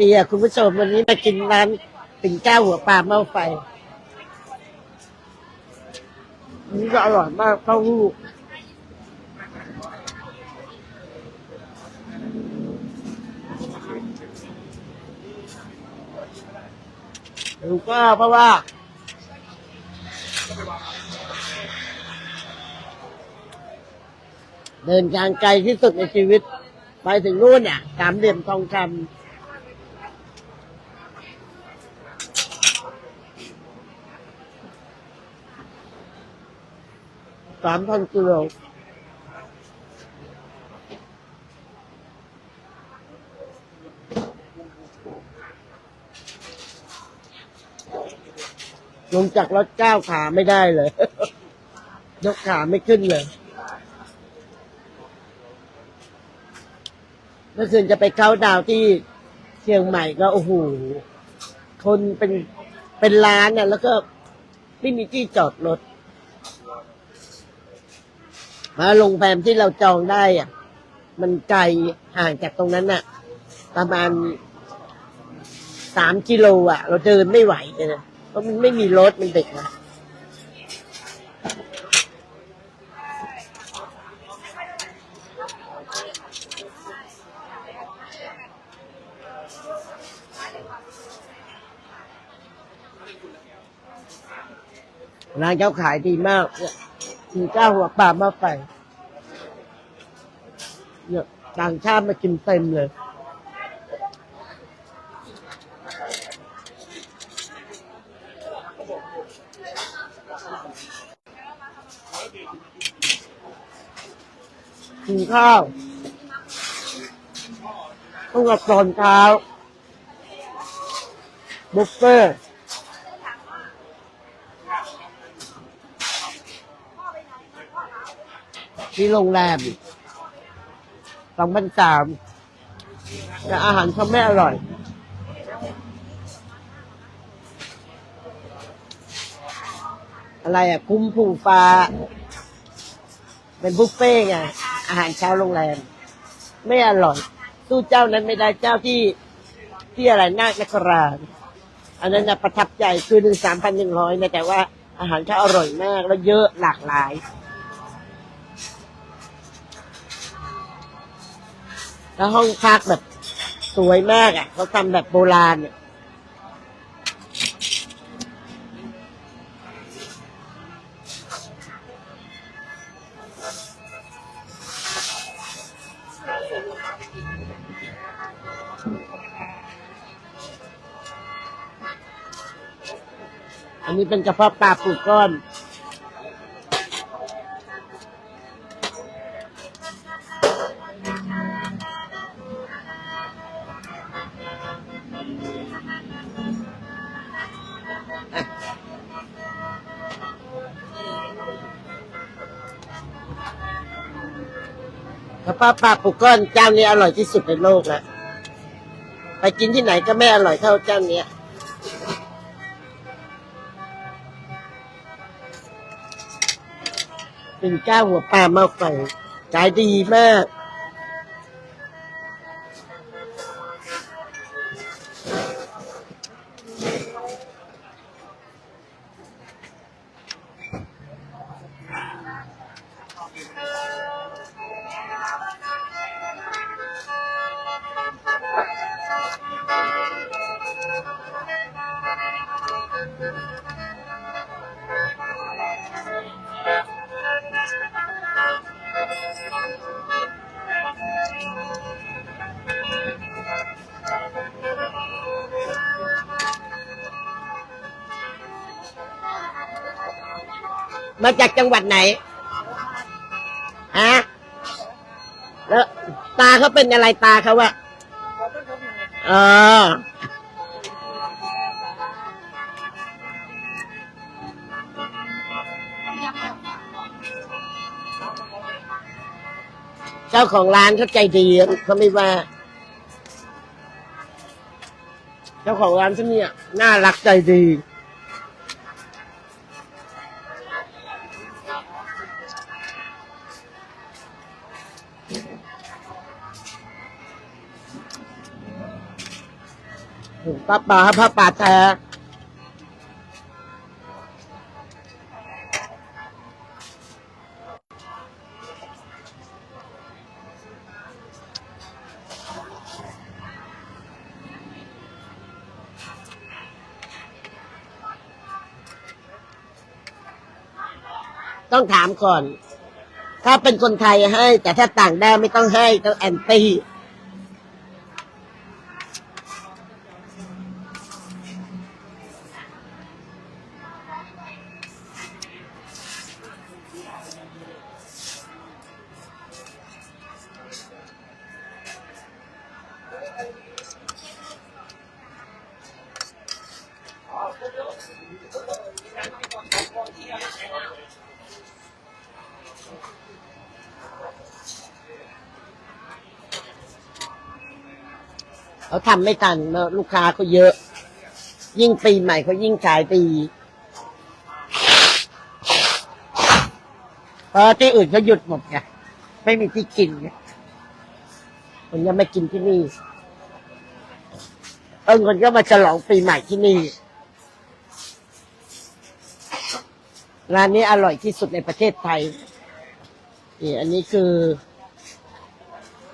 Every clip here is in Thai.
ดีอะคุณผู้ชมวันนี้มากินร้านปิ่นเกล้าหัวปลาเม้าไฟนนี้ก็อร่อยมากเต้าหู้ดูก็เพราะว่าเดินทางไกลที่สุดในชีวิต ไปถึงนู่นเนี่ยสามเหลี่ยมทองคำ สามพันกิโลลงจากรถก้าวขาไม่ได้เลย ยกขาไม่ขึ้นเลยเมื่อคืนจะไปเข้าดาวที่เชียงใหม่ก็โอ้โห คนเป็นเป็นล้านน่ะ แล้วก็ไม่มีที่จอดรถ มาโรงแรมที่เราจองได้อะ มันไกลห่างจากตรงนั้นน่ะ ประมาณสามกิโลอะ เราเดินไม่ไหวเลยนะเพราะมันไม่มีรถมันเด็กนะร้านเขาขายดีมากเนี่ย มีเจ้าหัวปลามาไฟเนี่ยต่างชาติมากินเต็มเลย กินข้าวต้องกับตอนเช้าบุฟเฟ่ ที่โรงแรมสองพันสามแต่อาหารเขาไม่อร่อย อะไรอะ คุ้มผูฟ้า เป็นบุฟเฟ่ไงอาหารเช้าโรงแรม ไม่อร่อย สู้เจ้านั้นไม่ได้เจ้าที่ที่อะไรนาคนครานอันนั้นนะประทับใจคือหนึ่งสามพันหนึ่งร้อยนะแต่ว่าอาหารเขาอร่อยมาก แล้วเยอะหลากหลาย แล้วห้องพักแบบสวยมากอะเขาทำแบบโบราณอะอันนี้เป็นกระเพาะปลาปูก้อน ราะปลาปูก้อนเจ้านี้อร่อยที่สุดในโลกแล้วไปกินที่ไหนก็ไม่อร่อยเท่าเจ้าเนี้ยเป็นเจ้าหัวปลามาไฟขายดีมาก มาจากจังหวัดไหนฮะแล้วตาเขาเป็นอะไรตาเขาอะเออเจ้าของร้านเขาใจดีเขาไม่ว่า เจ้าของร้านที่เนี่ยน่ารักใจดี ปลาป่าปลาป่าแท้ต้องถามก่อน ถ้าเป็นคนไทยให้ แต่ถ้าต่างด้าวไม่ต้องให้ต้องแอนตี้ ทำไม่ทันเนอะลูกค้าเขาเยอะ ยิ่งปีใหม่เขายิ่งขายดีเพราะที่อื่นเขาหยุดหมดไงไม่มีที่กินไงคนยังไม่กินที่นี่ เออคนก็มาฉลองปีใหม่ที่นี่ร้านนี้อร่อยที่สุดในประเทศไทยนี่อันนี้คือ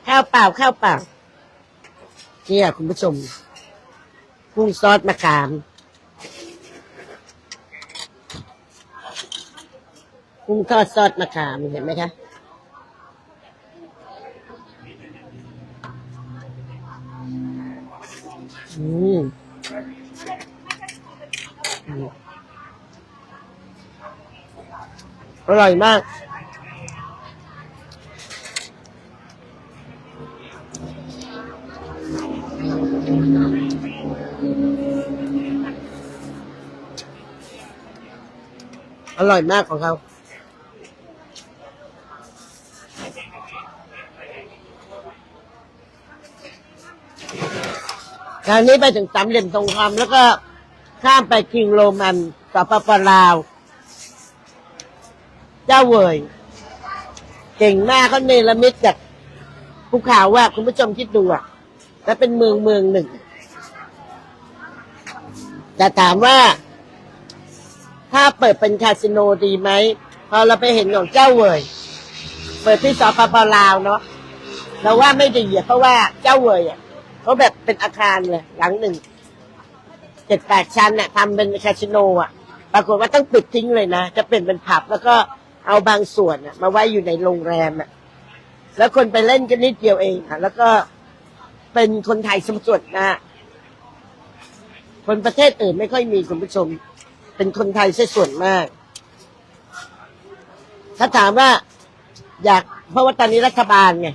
ข้าวเปล่าข้าวเปล่า เนี่ยคุณผู้ชมกุ้งซอสมะขามกุ้งทอดซอสมะขามเห็นไหมคะอืมอืมอร่อยมาก อร่อยมากของเขาคราวนี้ไปถึงสามเหลี่ยมทองคำแล้วก็ข้ามไปคิงโรมันสปปลาว เจ้าเวยเก่งมากเขาเนรมิตจากภูเขาว่าคุณผู้ชมคิดดูอะแล้วเป็นเมืองเมืองหนึ่ง แต่ถามว่า ถ้าเปิดเป็นคาสิโนดีไหมพอเราไปเห็นของเจ้าเวยเปิดที่สปปลาวเนาะเราว่าไม่ดีเพราะว่าเจ้าเวยอะเขาแบบเป็นอาคารเลยหลังหนึ่งเจ็ดแปดชั้นเนี่ยทำเป็นคาสิโนอะ ปรากฏว่าต้องปิดทิ้งเลยนะจะเปลี่ยนเป็นผับแล้วก็เอาบางส่วนมาไว้อยู่ในโรงแรมอะแล้วคนไปเล่นกันนิดเดียวเองอะแล้วก็เป็นคนไทยสมส่วนนะคนประเทศอื่นไม่ค่อยมีคุณผู้ชม เป็นคนไทยซะส่วนมาก ถ้าถามว่าอยากเพราะว่าตอนนี้รัฐบาลไง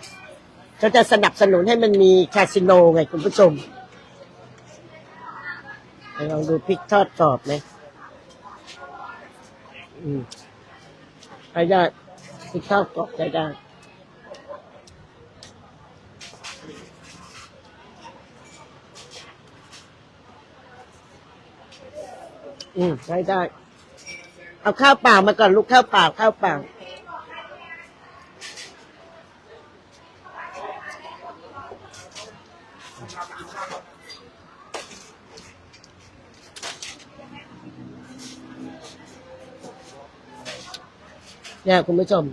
เขาจะสนับสนุนให้มันมีคาสิโนไงคุณผู้ชมลองดูพริกทอดกรอบไหมอืมใช้ได้พริกทอดกรอบใช้ได้ อืมใช้ได้ เอาข้าวเปล่ามาก่อนลูกข้าวเปล่าข้าวเปล่าเนี่ยคุณผู้ชม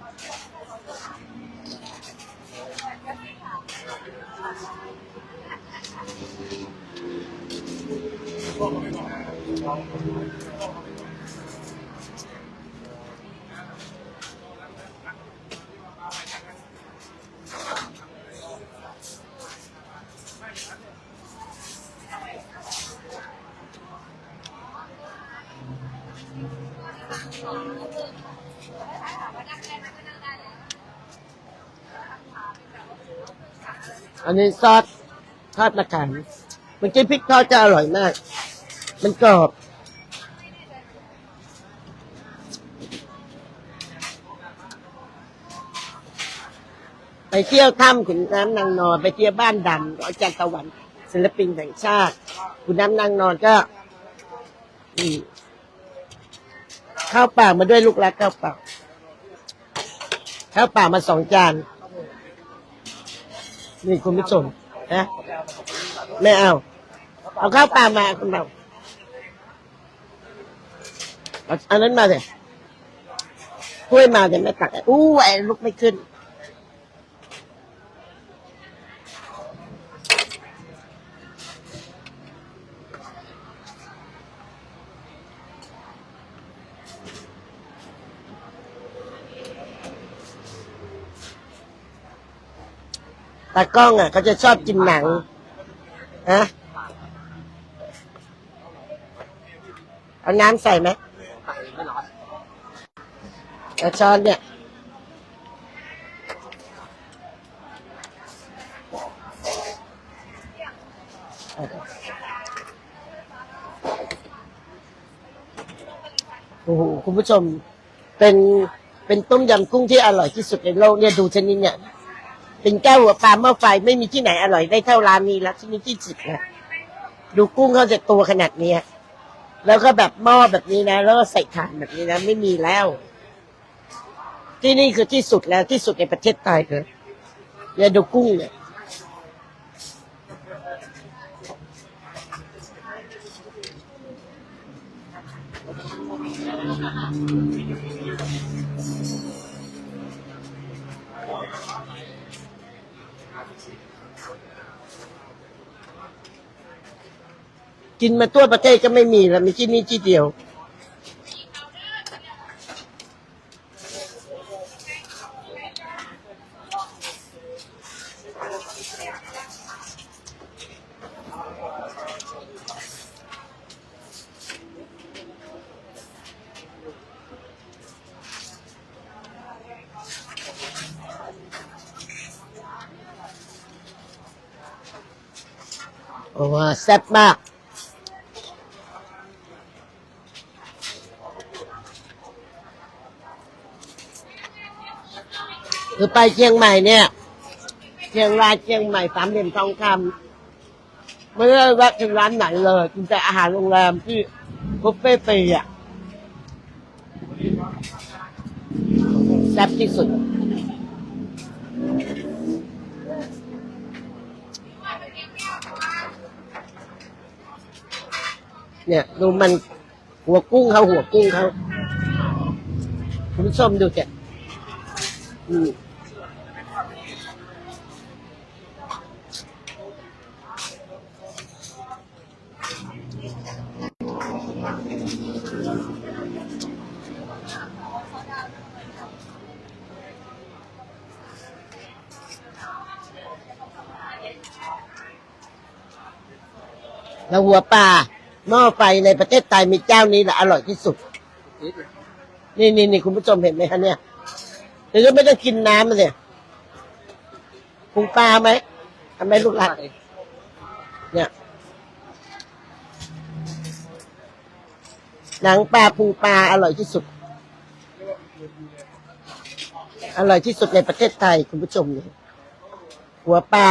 นนี้ซอสทอดมะขามมื่อกี้พริกทอดจะอร่อยมาก มันกรอบ ไปเที่ยวถ้ำขุนน้ำนางนอน ไปเที่ยวบ้านดำอาจารย์ตะวันศิลปินแห่งชาติขุนน้ำนางนอนก็อืมข้าวเปล่ามาด้วยลูกรักข้าวเปล่าข้าวเปล่ามาสองจาน นี่คุณผู้ชมนะไม่เอา เอาข้าวปลามาคุณเราอันนั้นมาเลยถ้วยมาแต่ไม่ตักอู้ไอ้ลุกไม่ขึ้น ตากล้องอะเขาจะชอบกินหนังฮะเอาน้ำใส่ไหมใส่ไม่รอนเอาช้อนเนี่ย โอ้โห คุณผู้ชม เป็น เป็นต้มยำกุ้งที่อร่อยที่สุดในโลกเนี่ย ดูชนิดเนี่ย เป็นแก้วหัวปลาหม้อไฟไม่มีที่ไหนอร่อยได้เท่าร้านนี้แล้วที่นี่ที่สุดนะดูกุ้งเขาจะตัวขนาดเนี้ยแล้วก็แบบหม้อแบบนี้นะ แล้วก็ใส่ถ่านแบบนี้นะไม่มีแล้ว ที่นี่คือที่สุดแล้วที่สุดในประเทศไทยเลยเนี่ยดูกุ้งเนี่ย กินมาทั่วประเทศก็ไม่มีแล้วมีที่นี่ที่เดียว โอ้โหแซ่บมาก คือไปเชียงใหม่เนี่ย เชียงรายเชียงใหม่สามเหลี่ยมทองคำไม่ได้แวะถึงร้านไหนเลยกินแต่อาหารโรงแรมที่บุฟเฟ่ต์ฟรีอะแซ่บที่สุด เนี่ยดูมันหัวกุ้งเขาหัวกุ้งเขาคุณผู้ชมดูจ้ะอืม แล้วหัวปลาหม้อไฟในประเทศไทยมีเจ้านี้แหละอร่อยที่สุด นี่นี่นี่คุณผู้ชมเห็นไหมคะเนี่ยหรือไม่ต้องกินน้ำมันเนี่ยปรุงปลาไหมทำไมลูกหลานเนี่ยหนังปลาปรุงปลาอร่อยที่สุด อร่อยที่สุดในประเทศไทยคุณผู้ชมเนี่ยหัวปลา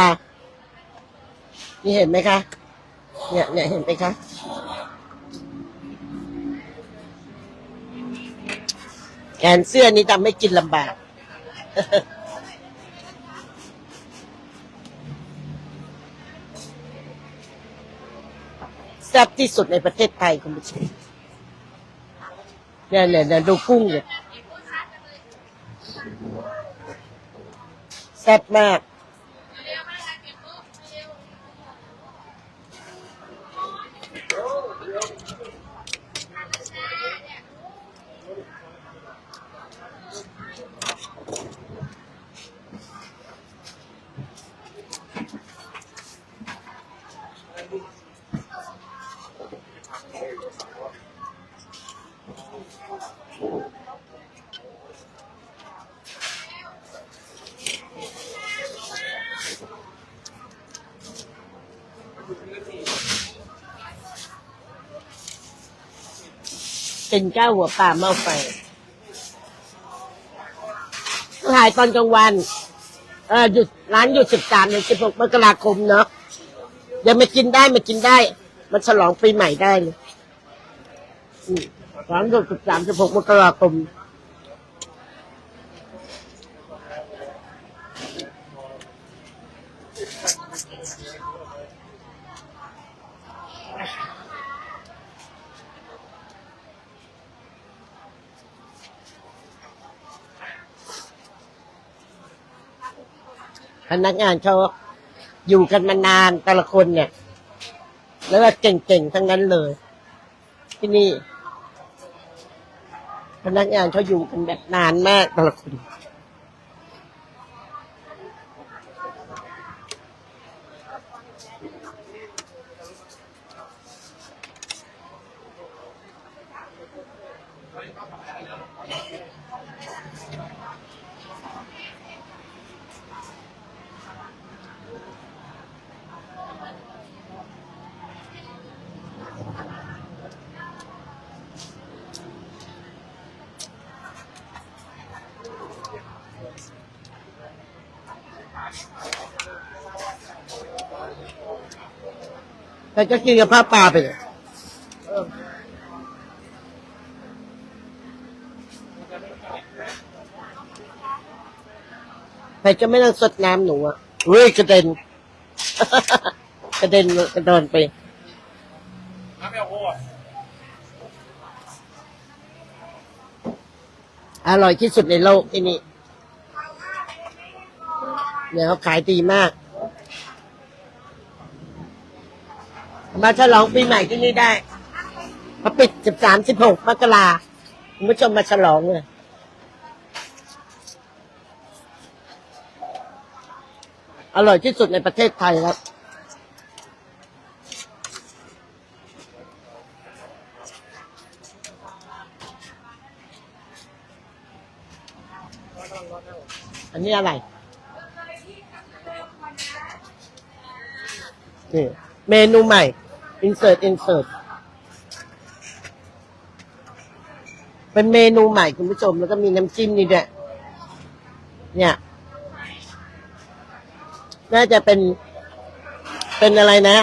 นี่เห็นไหมคะ เนี่ยเนี่ยเห็นไหมคะ แขนเสื้อนี้ทำให้กินลำบาก แซ่บที่สุดในประเทศไทยคุณผู้ชมเนี่ยเนี่ยเนี่ยดูกุ้งเนี่ยแซ่บมาก เป็นเจ้าหัวป่าเม้อไฟถ่ายตอนกลางวัน เออหยุดร้านหยุดสิบสามถึงสิบหกมกราคมเนาะยังมากินได้มากินได้ มันฉลองปีใหม่ได้เลยร้านหยุดสิบสามสิบหกมกราคม นักงานเขาอยู่กันมานานแต่ละคนเนี่ย แล้วก็เก่งๆทั้งนั้นเลย ที่นี่ พนักงานเขาอยู่กันแบบนานมากแต่ละคน แต่ก็กินกับผ้าปลาไปเลยแต่จะไม่ต้องสดน้ำหนูอะเฮ้ยกระเด็น กระเด็นกระโดนไปอร่อยที่สุดในโลกที่นี่เนี่ยเขาขายดีมาก มาฉลองปีใหม่ที่นี่ได้เขาปิดสิบสามสิบหกมกราคุณผู้ชมมาฉลองเลยอร่อยที่สุดในประเทศไทยครับอันนี้อะไร นี่ เมนูใหม่ insert insert เป็นเมนูใหม่คุณผู้ชม แล้วก็มีน้ำจิ้มนี่ด้วยเนี่ย น่าจะเป็น เป็นอะไรนะ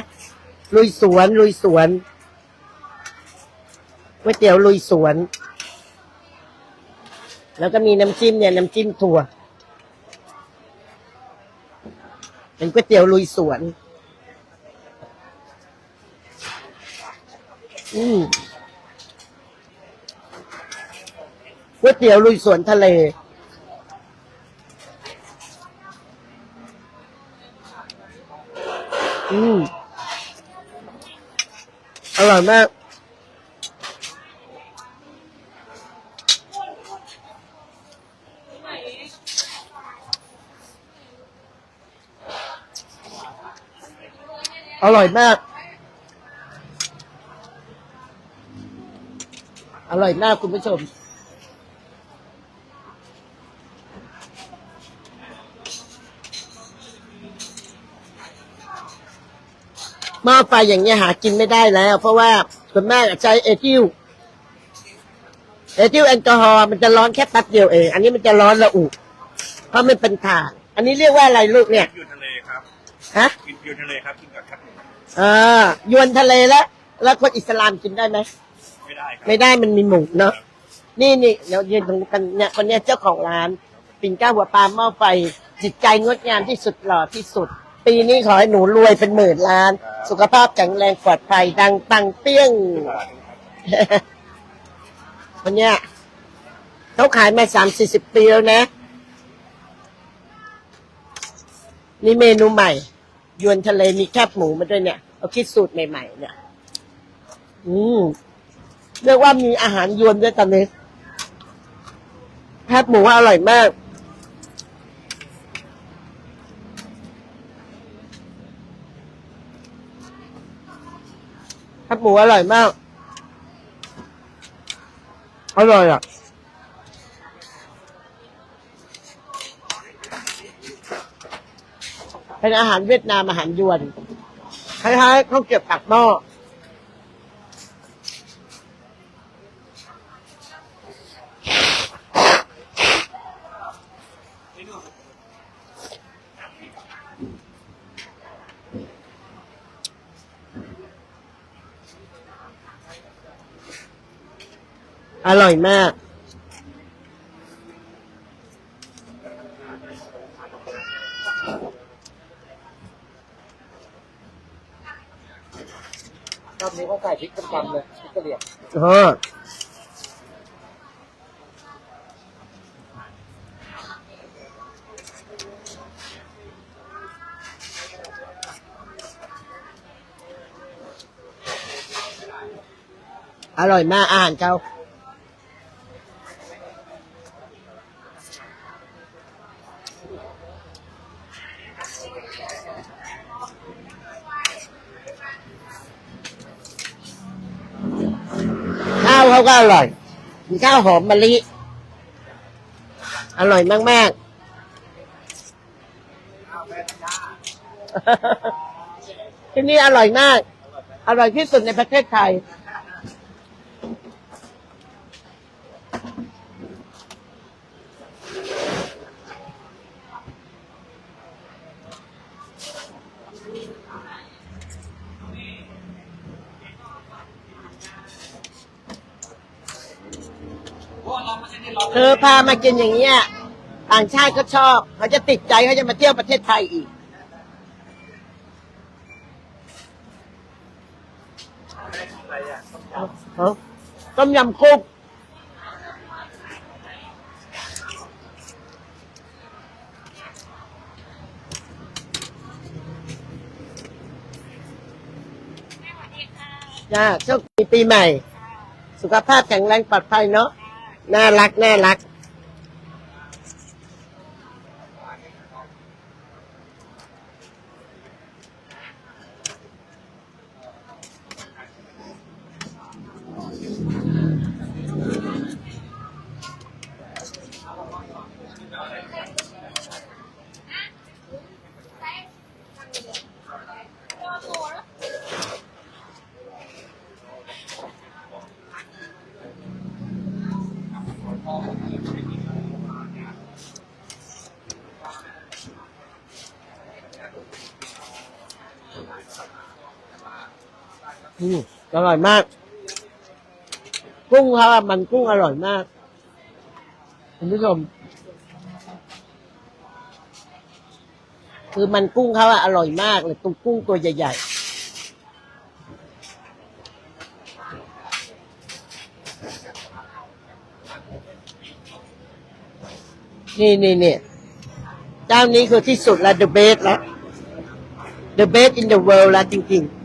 ลุยสวน ลุยสวนก๋วยเตี๋ยวลุยสวน แล้วก็มีน้ำจิ้มเนี่ย น้ำจิ้มถั่ว เป็นก๋วยเตี๋ยวลุยสวน อืมก๋วยเตี๋ยวลุยสวนทะเล อืมอร่อยมากอร่อยมาก อร่อยมากคุณผู้ชม หม้อไฟอย่างเงี้ยหากินไม่ได้แล้ว เพราะว่าส่วนมากใช้เอทิลเอทิลแอลกอฮอล์มันจะร้อนแค่แป๊บเดียวเอง อันนี้มันจะร้อนระอุ เพราะมันเป็นถ่าน อันนี้เรียกว่าอะไรลูกเนี่ย อยู่ทะเลครับฮะ กินอยู่ทะเลครับกินกับแคบหมูอ่ายวนทะเลแล้ว แล้วคนอิสลามกินได้ไหม ไม่ได้ครับไม่ได้มันมีหมูเนาะนี่นี่เดี๋ยวยืนตรงกันเนี่ยคนเนี้ยเจ้าของร้าน ปิ่นเกล้าหัวปลาหม้อไฟ จิตใจงดงามที่สุดหล่อที่สุด ปีนี้ขอให้หนูรวยเป็นหมื่นล้าน สุขภาพแข็งแรงปลอดภัยดังปังเปี้ยง คนเนี้ยเขาขายมาสามสี่สิบปีแล้วนะ นี่เมนูใหม่ ยวนทะเลมีแคบหมูมาด้วยเนี่ย เอาคิดสูตรใหม่ ๆ เนี่ย อืม เรียกว่ามีอาหารยวนด้วยตอนนี้แคบหมูอร่อยมาก แคบหมูอร่อยมาก อร่อยอะเป็นอาหารเวียดนามอาหารยวนคล้ายๆข้าวเกรียวปากหม้อ อร่อยมาก รอบนี้เขาใส่พริกกำกำเลยพริกกระเหรี่ยงเออร่อยมากอาหารเจ้า ก็อร่อยมีข้าวหอมมะลิ อร่อยมาก ๆ ที่นี่อร่อยมาก อร่อยที่สุดในประเทศไทย พามากินอย่างเงี้ยต่างชาติก็ชอบ เขาจะติดใจเขาจะมาเที่ยวประเทศไทยอีกฮะต้มยำกุ้งจ้าโชคดีปีใหม่ สุขภาพแข็งแรงปลอดภัยเนาะน่ารัก น่ารัก อืมอ ร่อยมาก กุ้งเขาอะมันกุ้งอร่อยมากคุณผู้ชม คือมันกุ้งเขาอะอร่อยมากเลยตุ้งกุ้งตัวใหญ่ๆนี่นี่นี่เจ้านี้คือที่สุดแล้ว the best แล้ว the best in the world แล้วจริง ๆ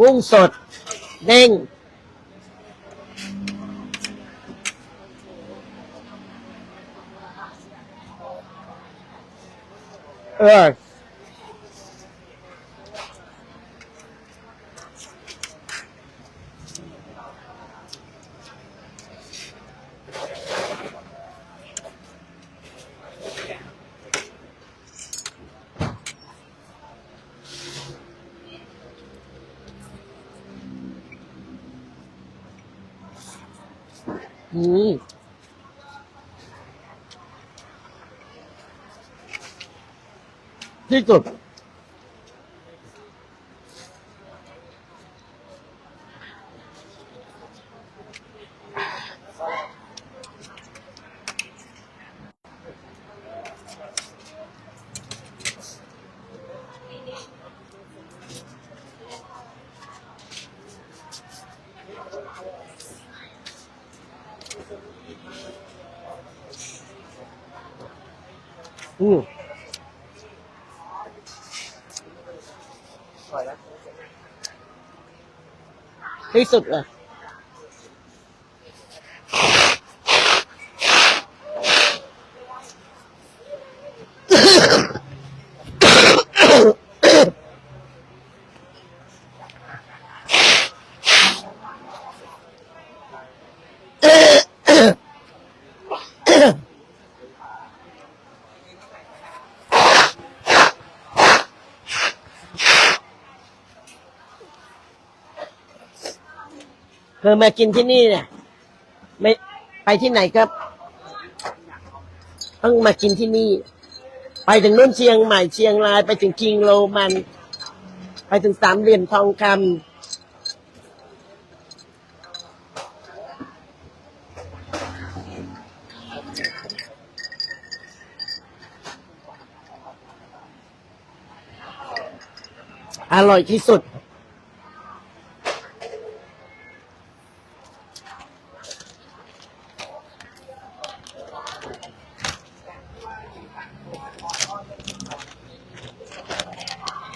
กุ้งสด เด้ง เออ อืมที่สุด ที่สุดเลย คยมากินที่นี่เนี่ย ไม่ไปที่ไหนก็ต้องมากินที่นี่ ไปถึงนู่นเชียงใหม่เชียงรายไปถึงกิงโรมัน ไปถึงสามเหลี่ยมทองคำอร่อยที่สุด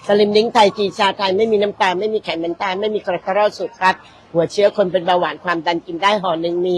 สลิมดิ้งไทยจีชาไทยไม่มีน้ำตาลไม่มีไขมันตาลไม่มีคอเลสเตอรอลสูตรคัดหัวเชื้อคนเป็นเบาหวานความดันกินได้ห่อหนึ่งมี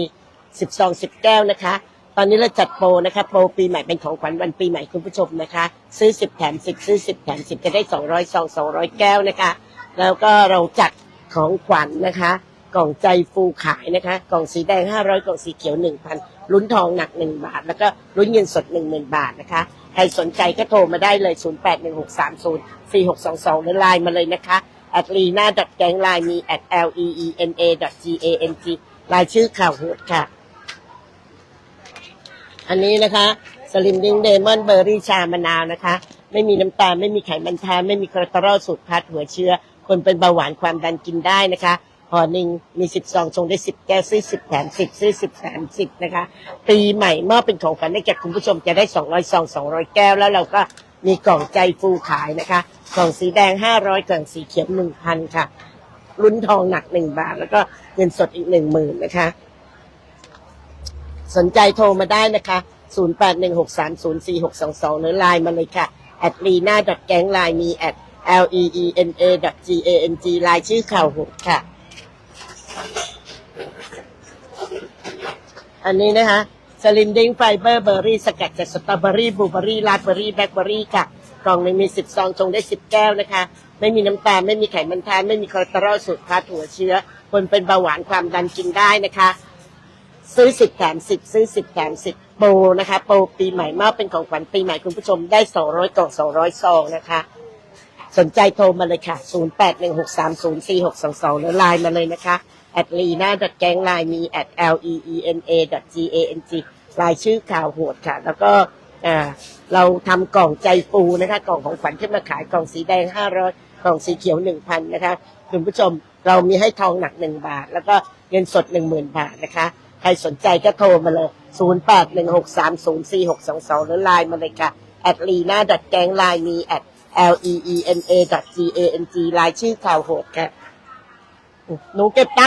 สิบซองสิบแก้วนะคะ ตอนนี้เราจัดโปรนะคะ โปรปีใหม่เป็นของขวัญวันปีใหม่คุณผู้ชมนะคะ ซื้อสิบแถมสิบซื้อสิบแถมสิบจะได้สองร้อยซองสองร้อยแก้วนะคะ แล้วก็เราจัดของขวัญนะคะ กล่องใจฟูขายนะคะ กล่องสีแดง500กล่องสีเขียว1,000ลุ้นทองหนัก1บาท แล้วก็ลุ้นเงินสด10,000บาทนะคะ ครสนใจก็โทรมาได้เลย 0816304622 หรือไลน์มาเลยนะคะแอดลีน่าดัดแกงไลน์มี at l e e n a g a n g ลายชื่อข่าวโหดค่ะ อันนี้นะคะสลิมดิงเดมอนเบอร์รี่ชามะนาวนะคะ ไม่มีน้ำตาล ไม่มีไขมันแท้ไม่มีคอเลสเตอรอลสูตรพัดหัวเชื้อ คนเป็นเบาหวานความดันกินได้นะคะ ห่อหนึ่งมีสิบซองชงได้สิบแก้วซื้อสิบแถมสิบซื้อสิบแถมสิบนะคะ ปีใหม่มอบเป็นของขวัญให้แก่คุณผู้ชมจะได้สองร้อยซองสองร้อยแก้วแล้วเราก็มีกล่องใจฟูขายนะคะกล่องสีแดงห้าร้อยกล่องสีเขียวหนึ่งพันค่ะลุ้นทองหนักหนึ่งบาท แล้วก็เงินสดอีกหนึ่งหมื่นนะคะ สนใจโทรมาได้นะคะ0816304622หรือไลน์มาเลยค่ะ at lena gang line มี at l e e n a g a n g ไลน์ชื่อข่าวหดค่ะ อันนี้นะคะสลิมดิ้งไฟเบอร์เบอร์รี่สกัดจากสตรอเบอรี่บลูเบอรี่ราสเบอรี่แบล็คเบอรี่ค่ะกล่องหนึงมี10ซองชงได้10แก้วนะคะ ไม่มีน้ำตาลไม่มีไขมันทานไม่มีคอเลสเตอรอลสูตรพัดหัวเชื้อ คนเป็นเบาหวานความดันกินได้นะคะ ซื้อสิบแถมสิบซื้อสิบแถมสิบโปรนะคะ โปรปีใหม่มอบเป็นของขวัญปีใหม่คุณผู้ชมได้สองร้อยกล่องสองร้อยซองนะคะ สนใจโทรมาเลยค่ะ 0 8 1 6 3 0 4 6 2 2 หรือไลน์มาเลยนะคะ at lena g a n g line มี at l e e n a g a n g ลายชื่อข่าวโหดค่ะ แล้วก็เราทำกล่องใจฟูนะคะ กล่องของขวัญขึ้นมาขายกล่องสีแดง 500 กล่องสีเขียว 1,000 นะคะ คุณผู้ชมเรามีให้ทองหนัก 1 บาท แล้วก็เงินสด 10,000 บาทนะคะ ใครสนใจก็โทรมาเลย 0816304622 หรือไลน์มาเลยค่ะ at lena g a n g line มี at l e e n a g a n g ลายชื่อข่าวโหดค่ะหนูเก็บตัง